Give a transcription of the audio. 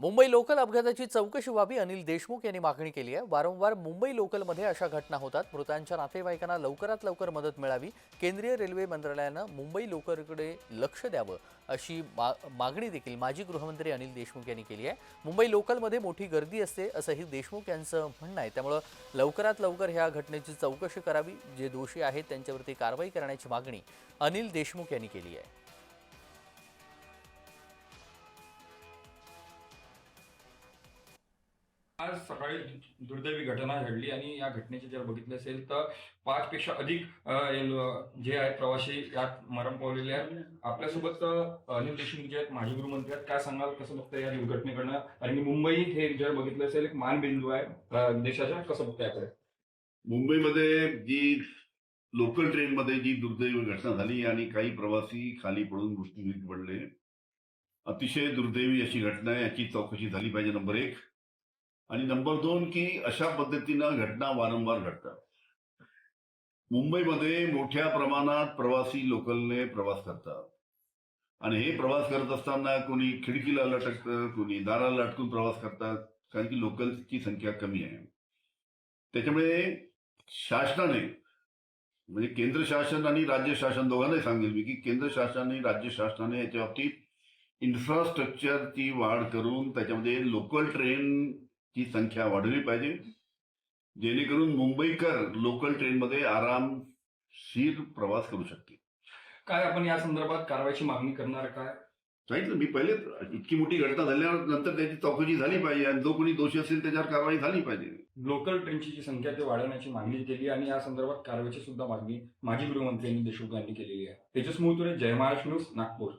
Mumbai local अपघाताची चौकशी व्हावी अनिल देशमुख यांनी मागणी केली आहे. वारंवार मुंबई लोकलमध्ये अशा घटना होतात. मृतांच्या नातेवाईकांना लवकरात लवकर मदत मिळावी. केंद्रीय रेल्वे मंत्रालयानं मुंबई लोकलकडे लक्ष द्यावं अशी मा मागणी देखील माजी गृहमंत्री अनिल देशमुख यांनी केली आहे. मुंबई लोकलमध्ये मोठी गर्दी असते असंही देशमुख यांचं म्हणणं आहे. त्यामुळं लवकरात लवकर ह्या घटनेची चौकशी करावी. जे दोषी आहेत त्यांच्यावरती कारवाई करण्याची मागणी अनिल देशमुख यांनी केली आहे. आज सकाळी दुर्दैवी घटना घडली आणि या घटनेचे जर बघितले असेल तर पाच पेक्षा अधिक जे आहेत प्रवासी यात मरण पावलेले आहेत. आपल्यासोबत अनिल देशमुख जे आहेत माजी गृहमंत्री आहेत काय सांगाल? कसं बघतं या दुर्घटनेकडनं? आणि मुंबई हे जर बघितलं असेल एक मानबिंदू आहे देशाच्या. कसं बघताय याकडे मुंबईमध्ये जी लोकल ट्रेनमध्ये जी दुर्दैवी घटना झाली आणि काही प्रवासी खाली पडून मृत्यूमुखी पडले अतिशय दुर्दैवी अशी घटना आहे याची चौकशी झाली पाहिजे नंबर एक. आणि नंबर दोन की अशा पद्धतीनं घटना वारंवार घडतात. मुंबईमध्ये मोठ्या प्रमाणात प्रवासी लोकलने प्रवास करतात. आणि हे प्रवास करत असताना कोणी खिडकीला लटकतं कोणी दाराला लटकून प्रवास करतात कारण की लोकलची संख्या कमी आहे. त्याच्यामुळे शासनाने म्हणजे केंद्र शासन आणि राज्य शासन दोघांनाही सांगेल मी की केंद्र शासन आणि राज्य शासनाने याच्या बाबतीत इन्फ्रास्ट्रक्चरची वाढ करून त्याच्यामध्ये लोकल ट्रेन ट्रेनची संख्या वाढवली पाहिजे. जेणेकरून मुंबईकर लोकल ट्रेनमध्ये आरामशीर प्रवास करू शकतील. काय आपण या संदर्भात कारवाईची मागणी करणार काय? सांगितलं मी पहिले इतकी मोठी घटना झाल्यावर नंतर त्याची चौकशी झाली पाहिजे आणि जो कोणी दोषी असेल त्याच्यावर कारवाई झाली पाहिजे. लोकल ट्रेनची जी संख्या ते वाढवण्याची मागणी केली आणि या संदर्भात कारवाईची सुद्धा मागणी माजी गृहमंत्री अनिल देशमुख यांनी केलेली आहे. तेजस मोहतुरे जय महाराष्ट्र न्यूज नागपूर.